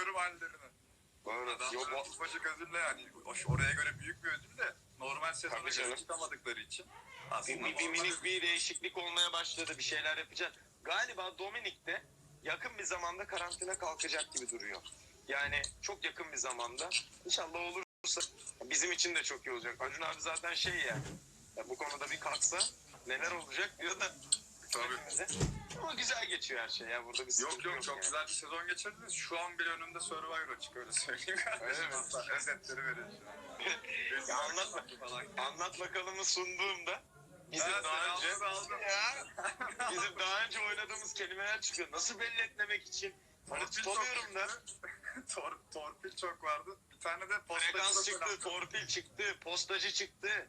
görüyorum hallerini. Doğru. Adamlar Yok, ufacık ödülle yani o- oraya göre büyük bir ödül de normal sezona göre çıkamadıkları için. Aslında bir, bir minik bir değişiklik olmaya başladı. Bir şeyler yapacak. Galiba Dominik'te yakın bir zamanda karantina kalkacak gibi duruyor. Yani çok yakın bir zamanda. İnşallah olursa bizim için de çok iyi olacak. Acun abi zaten şey yani. ya bu konuda bir kalksa neler olacak diyor da. Tabii. Ama güzel geçiyor her şey ya. Burada bir Yok sıkıntı yok çok yani. güzel bir sezon geçirdiniz. Şu an bile önümde Survivor açık öyle söyleyeyim Öyle mi? Özetleri an. Ya. Falan. Anlat bakalımı sunduğumda bizim Ben daha önce aldım. ya bizim daha önce oynadığımız kelimeler çıkıyor. Nasıl belli etmemek için? Torpil tutamıyorum da. Tor, torpil çok vardı. Bir tane de postacı Frekans çıktı, selam. torpil çıktı, postacı çıktı.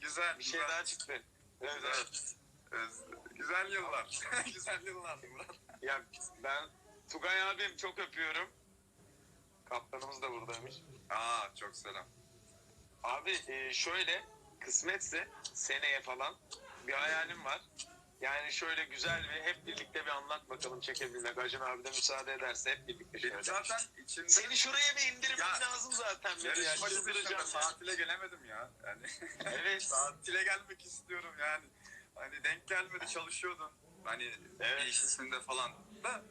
güzel. Bir şey güzel. daha çıktı. Evet, evet. Güzel yıllar. güzel yıllar Murat. Ya ben Tugay abim çok öpüyorum. Kaptanımız da buradaymış. Aa çok selam. Abi e, şöyle kısmetse seneye falan bir hayalim var. Yani şöyle güzel bir hep birlikte bir anlat bakalım çekebilmek. Acun abi de müsaade ederse hep birlikte Benim şöyle. zaten içimde Seni şuraya bir indirmem Ya, lazım zaten. yarışmacı dışında ya. tatile gelemedim ya. Yani Evet. tatile gelmek istiyorum yani. Hani denk gelmedi çalışıyordum. Hani Evet. bir işisinde falan da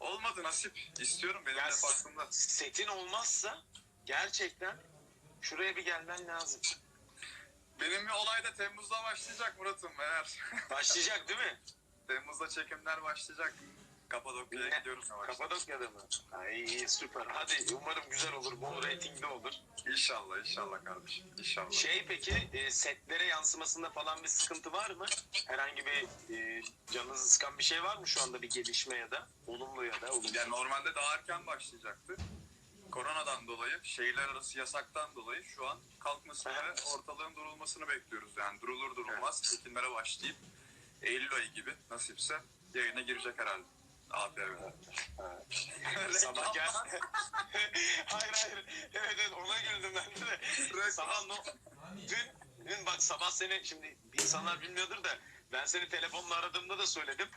olmadı nasip. İstiyorum benim Ya, de aklımda. setin olmazsa gerçekten şuraya bir gelmen lazım. Benim bir olay da Temmuz'da başlayacak Murat'ım eğer. Başlayacak değil mi? Temmuz'da çekimler başlayacak. Kapadokya'ya Ne? gidiyoruz. Kapadokya'da mı? Ay süper. Hadi umarım güzel olur. Bol reytingli olur. İnşallah inşallah kardeşim. İnşallah. Şey peki e, setlere yansımasında falan bir sıkıntı var mı? Herhangi bir e, canınızı sıkan bir şey var mı şu anda bir gelişme ya da? Olumlu ya da olumsuz. Yani normalde daha erken başlayacaktı. Koronadan dolayı, şehirler arası yasaktan dolayı şu an kalkmasını ve ortalığın durulmasını bekliyoruz. Yani durulur durulmaz çekimlere başlayıp Eylül ayı gibi nasipse yayına girecek herhalde. ATV'de. Sabah gel. hayır hayır. Evet evet ona güldüm ben de. sabah no... Dün, dün bak sabah seni şimdi insanlar bilmiyordur da ben seni telefonla aradığımda da söyledim.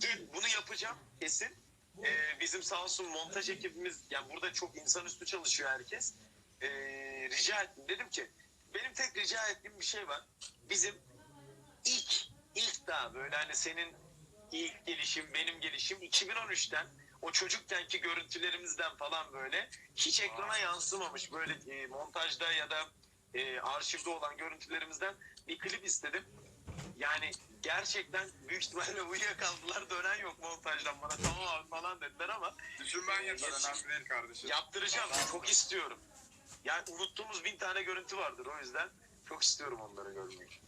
Dün bunu yapacağım kesin. Ee, bizim sağ olsun montaj ekibimiz yani burada çok insanüstü çalışıyor herkes. Ee, rica ettim. Dedim ki benim tek rica ettiğim bir şey var. Bizim ilk ilk daha böyle hani senin ilk gelişim benim gelişim 2013'ten o çocukkenki görüntülerimizden falan böyle hiç ekrana yansımamış böyle e, montajda ya da e, arşivde olan görüntülerimizden bir klip istedim. Yani gerçekten büyük ihtimalle uyuyakaldılar dönen yok montajdan bana tamam abi falan dediler ama Düşünmen yeter önemli değil kardeşim. yaptıracağım çok istiyorum. Yani unuttuğumuz bin tane görüntü vardır o yüzden çok istiyorum onları görmeyi.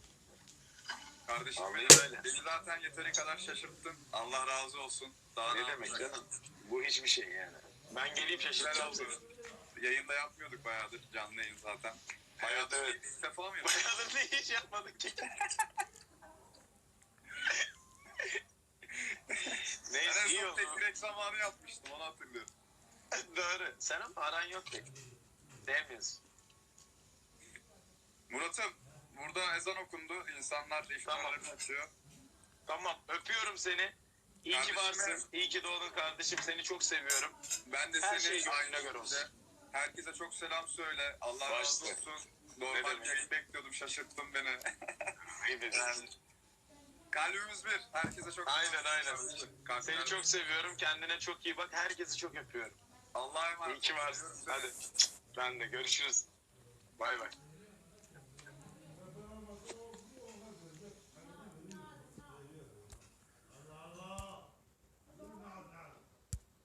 Kardeşim Vallahi beni, öyle. beni zaten yeteri kadar şaşırttın. Allah razı olsun. Daha Ne demek canım? Bu hiçbir şey yani. Ben geleyim şaşırtacağım seni. Yayında yapmıyorduk bayağıdır canlı yayın zaten. Hayatım evet. ilk defa mı yapıyorsun? Bayağıdır ne hiç yapmadık ki. Ben Neyse iyi tek zamanı yapmıştım onu hatırlıyorum. Doğru. Sen ama aran yok pek. Sevmiyorsun. Murat'ım burada ezan okundu. İnsanlar iftarlarını açıyor. Tamam öpüyorum seni. İyi ki Kardeşim varsın. İyi ki doğdun kardeşim. Seni çok seviyorum. Ben de Her seni şey aynı göre olsun. Herkese çok selam söyle. Allah razı Başla. olsun. Ne Normal yayın bekliyordum. Şaşırttın beni. Evet. Kalbimiz bir. Herkese çok Aynen aynen. Kalpler Seni çok seviyorum. Kendine çok iyi bak. Herkesi çok öpüyorum. Allah'a emanet İyi ki varsın. Hadi. Ben de görüşürüz. Bay bay.